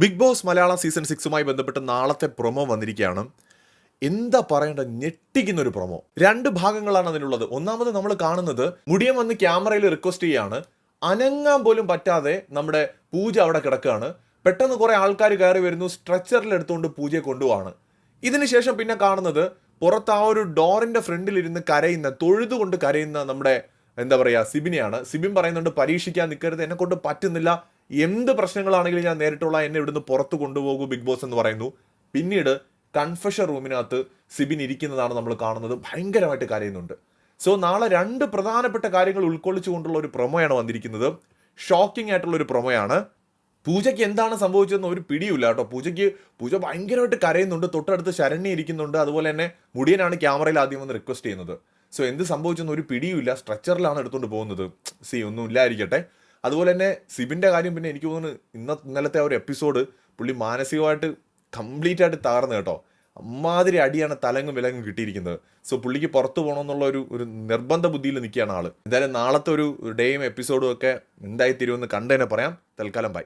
Big Boss Malayalam season സിക്സുമായി ബന്ധപ്പെട്ട് നാളത്തെ പ്രൊമോ വന്നിരിക്കുകയാണ്. എന്താ പറയേണ്ട ഞെട്ടിക്കുന്ന ഒരു പ്രൊമോ. രണ്ട് ഭാഗങ്ങളാണ് അതിനുള്ളത് ഒന്നാമത് നമ്മൾ കാണുന്നത് മുടിയൻ വന്ന് ക്യാമറയിൽ റിക്വസ്റ്റ് ചെയ്യാണ്. അനങ്ങാൻ പോലും പറ്റാതെ നമ്മുടെ പൂജ അവിടെ കിടക്കുകയാണ്. പെട്ടെന്ന് കുറെ ആൾക്കാർ കയറി വരുന്നു സ്ട്രെച്ചറിൽ എടുത്തുകൊണ്ട് പൂജയെ കൊണ്ടുപോവാണ്. ഇതിനുശേഷം പിന്നെ കാണുന്നത് പുറത്ത് ആ ഒരു ഡോറിന്റെ ഫ്രണ്ടിൽ ഇരുന്ന് കരയുന്ന തൊഴുതുകൊണ്ട് കരയുന്ന നമ്മുടെ എന്താ പറയാ സിബിനെയാണ്. സിബിൻ പറയുന്നുണ്ട് പരീക്ഷിക്കാൻ നിൽക്കരുത് എന്നെ കൊണ്ട് പറ്റുന്നില്ല. എന്ത് പ്രശ്നങ്ങളാണെങ്കിലും ഞാൻ നേരിട്ടുള്ള എന്നെ ഇവിടുന്ന് പുറത്ത് കൊണ്ടുപോകൂ ബിഗ് ബോസ് എന്ന് പറയുന്നു. പിന്നീട് കൺഫഷൻ റൂമിനകത്ത് സിബിൻ ഇരിക്കുന്നതാണ് നമ്മൾ കാണുന്നത്. ഭയങ്കരമായിട്ട് കരയുന്നുണ്ട്. സോ നാളെ രണ്ട് പ്രധാനപ്പെട്ട കാര്യങ്ങൾ ഉൾക്കൊള്ളിച്ചുകൊണ്ടുള്ള ഒരു പ്രൊമോയാണ് വന്നിരിക്കുന്നത്. ഷോക്കിംഗ് ആയിട്ടുള്ള ഒരു പ്രൊമോയാണ് പൂജയ്ക്ക് എന്താണ് സംഭവിച്ചതെന്ന് ഒരു പിടിയില്ല കേട്ടോ. പൂജയ്ക്ക് പൂജ ഭയങ്കരമായിട്ട് കരയുന്നുണ്ട്. തൊട്ടടുത്ത് ശരണ്യ ഇരിക്കുന്നുണ്ട്. അതുപോലെ തന്നെ മുടിയനാണ് ക്യാമറയിൽ ആദ്യം വന്ന് റിക്വസ്റ്റ് ചെയ്യുന്നത്. സോ എന്ത് സംഭവിച്ചെന്ന് ഒരു പിടിയുമില്ല. സ്ട്രക്ചറിലാണ് എടുത്തുകൊണ്ട് പോകുന്നത്. സി ഒന്നും ഇല്ലായിരിക്കട്ടെ അതുപോലെ തന്നെ സിബിന്റെ കാര്യം പിന്നെ എനിക്ക് തോന്നുന്നു ഇന്ന ഇന്നലത്തെ ഒരു എപ്പിസോഡ് പുള്ളി മാനസികമായിട്ട് കംപ്ലീറ്റ് ആയിട്ട് തകർന്നു കേട്ടോ. അമ്മാതിരി അടിയാണ് തലങ്ങും വിലങ്ങും കിട്ടിയിരിക്കുന്നത്. സോ പുള്ളിക്ക് പുറത്തു പോകണമെന്നുള്ള ഒരു ഒരു നിർബന്ധ ബുദ്ധിയിൽ നിൽക്കുകയാണ് ആൾ എന്തായാലും നാളത്തെ ഒരു ഡേയും എപ്പിസോഡും ഒക്കെ എന്തായി തീരുമെന്ന് കണ്ടു തന്നെ പറയാം. തൽക്കാലം ബൈ.